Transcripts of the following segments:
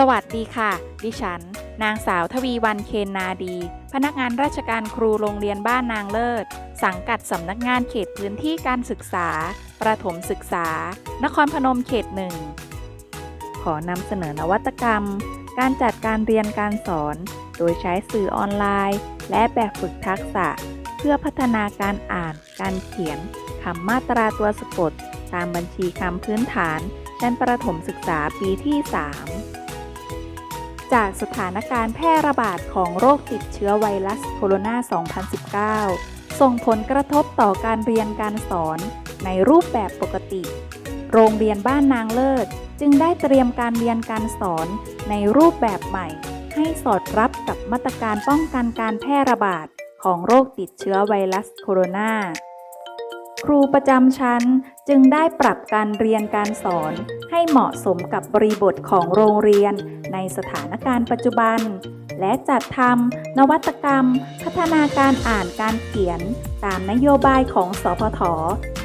สวัสดีค่ะ ดิฉัน นางสาวทวีวันเคนนาดี พนักงานราชการครูโรงเรียนบ้านนางเลิศ สังกัดสำนักงานเขตพื้นที่การศึกษา ประถมศึกษา นครพนมเขตหนึ่ง ขอนำเสนอนวัตกรรม การจัดการเรียนการสอน โดยใช้สื่อออนไลน์ และแบบฝึกทักษะ เพื่อพัฒนาการอ่าน การเขียนคำมาตราตัวสะกด ตามบัญชีคำพื้นฐานชั้นประถมศึกษาปีที่ 3 จากสถานการณ์แพร่ระบาดของโรคติดเชื้อไวรัสโคโรนา 2019 ส่งผลกระทบต่อการเรียนการสอนในรูปแบบปกติ โรงเรียนบ้านนางเลิศ จึงได้เตรียมการเรียนการสอนในรูปแบบใหม่ ให้สอดรับกับมาตรการป้องกันการแพร่ระบาดของโรคติดเชื้อไวรัสโคโรนา ครูประจำชั้นจึงได้ปรับการเรียนการสอนให้เหมาะสมกับบริบทของโรงเรียนในสถานการณ์ปัจจุบัน และจัดทำนวัตกรรม พัฒนาการอ่านการเขียน ตามนโยบายของสพท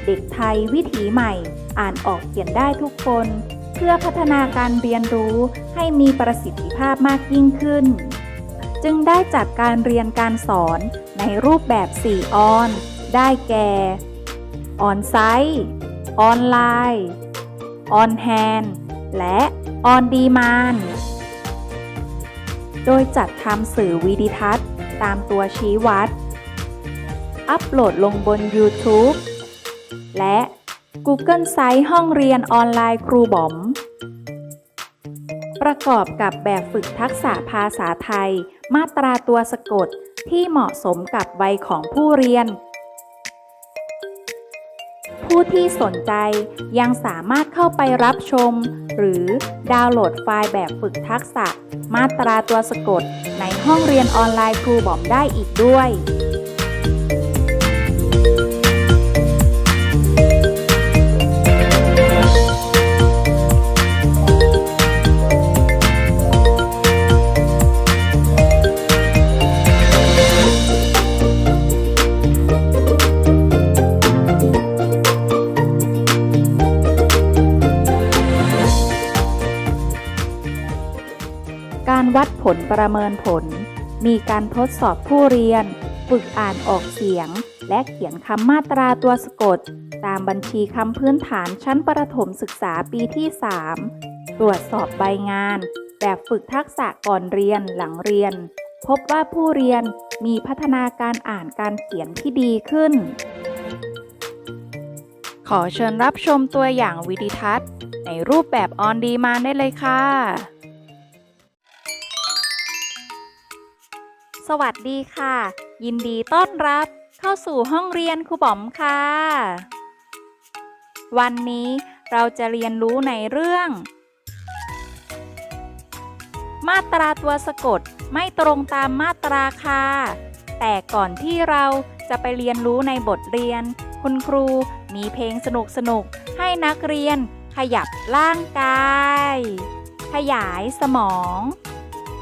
เด็กไทยวิถีใหม่ อ่านออกเขียนได้ทุกคน เพื่อพัฒนาการเรียนรู้ให้มีประสิทธิภาพมากยิ่งขึ้น จึงได้จัดการเรียนการสอนในรูปแบบ 4 ออน ได้แก่ ออนไซต์ออนไลน์ออนแฮนและออนดีมานโดยจัดทำสื่อวิดิทัศน์ตามตัวชี้วัด อัปโหลดลงบน YouTube และ Google Site ห้องเรียนออนไลน์ครูบอม ประกอบกับแบบฝึกทักษะภาษาไทย มาตราตัวสะกดที่เหมาะสมกับวัยของผู้เรียน ผู้ที่สนใจยังสามารถเข้าไปรับชม หรือดาวน์โหลดไฟล์แบบฝึกทักษะ มาตราตัวสะกด ในห้องเรียนออนไลน์ครูบอมได้อีกด้วย ผลประเมินผล มีการทดสอบผู้เรียน ฝึกอ่านออกเสียง และเขียนคำมาตราตัวสะกด ตามบัญชีคำพื้นฐานชั้นประถมศึกษาปีที่ 3 ตรวจสอบใบงาน แบบฝึกทักษะก่อนเรียนหลังเรียน พบว่าผู้เรียนมีพัฒนาการอ่านการเขียนที่ดีขึ้น ขอเชิญรับชมตัวอย่างวิดีทัศน์ ในรูปแบบออนดีมานได้เลยค่ะ สวัสดีค่ะ ยินดีต้อนรับเข้าสู่ห้องเรียนครูบอมค่ะ วันนี้เราจะเรียนรู้ในเรื่อง มาตราตัวสะกดไม่ตรงตามมาตราค่ะ แต่ก่อนที่เราจะไปเรียนรู้ในบทเรียน คุณครูมีเพลงสนุกๆให้นักเรียนขยับร่างกาย ขยายสมอง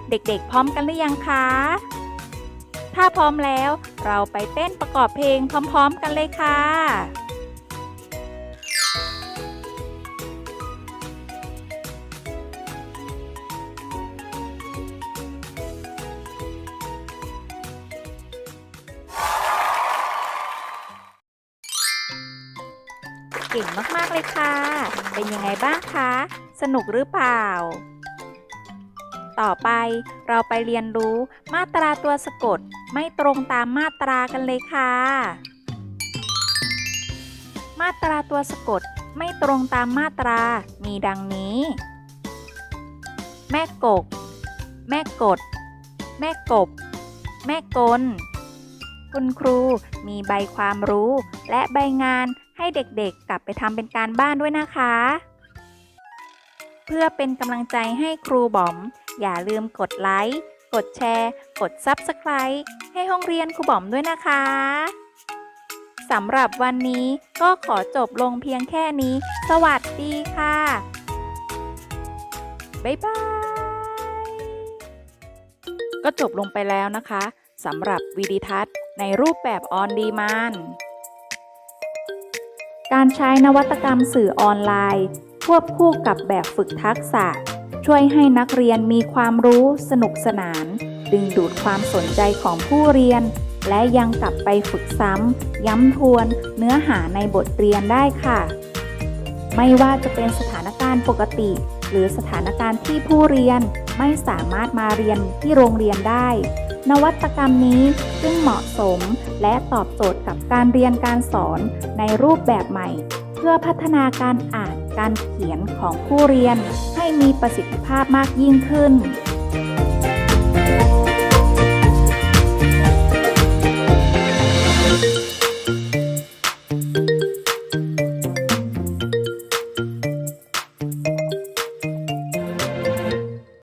เด็กๆพร้อมกันหรือยังคะ ถ้าพร้อมแล้ว เราไปเต้นประกอบเพลงพร้อมๆกันเลยค่ะ เก่งมากๆเลยค่ะ เป็นยังไงบ้างคะ สนุกหรือเปล่า ต่อไปเราไปเรียนรู้มาตราตัวสะกด ไม่ตรงตามมาตรากันเลยค่ะ มาตราตัวสะกด ไม่ตรงตามมาตรา มีดังนี้ แม่กก แม่กด แม่กบ แม่กล คุณครูมีใบความรู้ และใบงานให้เด็กๆกลับไปทำเป็นการบ้านด้วยนะคะ เพื่อเป็นกำลังใจให้ครูบอม อย่าลืมกดไลค์ กดแชร์ กด Subscribe ให้ห้องเรียนครูบอมด้วยนะคะสำหรับวันนี้ก็ขอจบลงเพียงแค่นี้ สวัสดีค่ะ บ๊ายบาย ก็จบลงไปแล้วนะคะสำหรับวิดีทัศน์ในรูปแบบออนดีมานการใช้นวัตกรรมสื่อออนไลน์ ควบคู่กับแบบฝึกทักษะ ช่วยให้นักเรียนมีความรู้สนุกสนาน ดึงดูดความสนใจของผู้เรียน และยังกลับไปฝึกซ้ำ ย้ำทวน เนื้อหาในบทเรียนได้ค่ะ ไม่ว่าจะเป็นสถานการณ์ปกติ หรือสถานการณ์ที่ผู้เรียนไม่สามารถมาเรียนที่โรงเรียนได้ นวัตกรรมนี้ซึ่งเหมาะสมและตอบโจทย์กับการเรียนการสอนในรูปแบบใหม่ เพื่อพัฒนาการอ่าน การเขียนของผู้เรียนให้มีประสิทธิภาพมากยิ่งขึ้น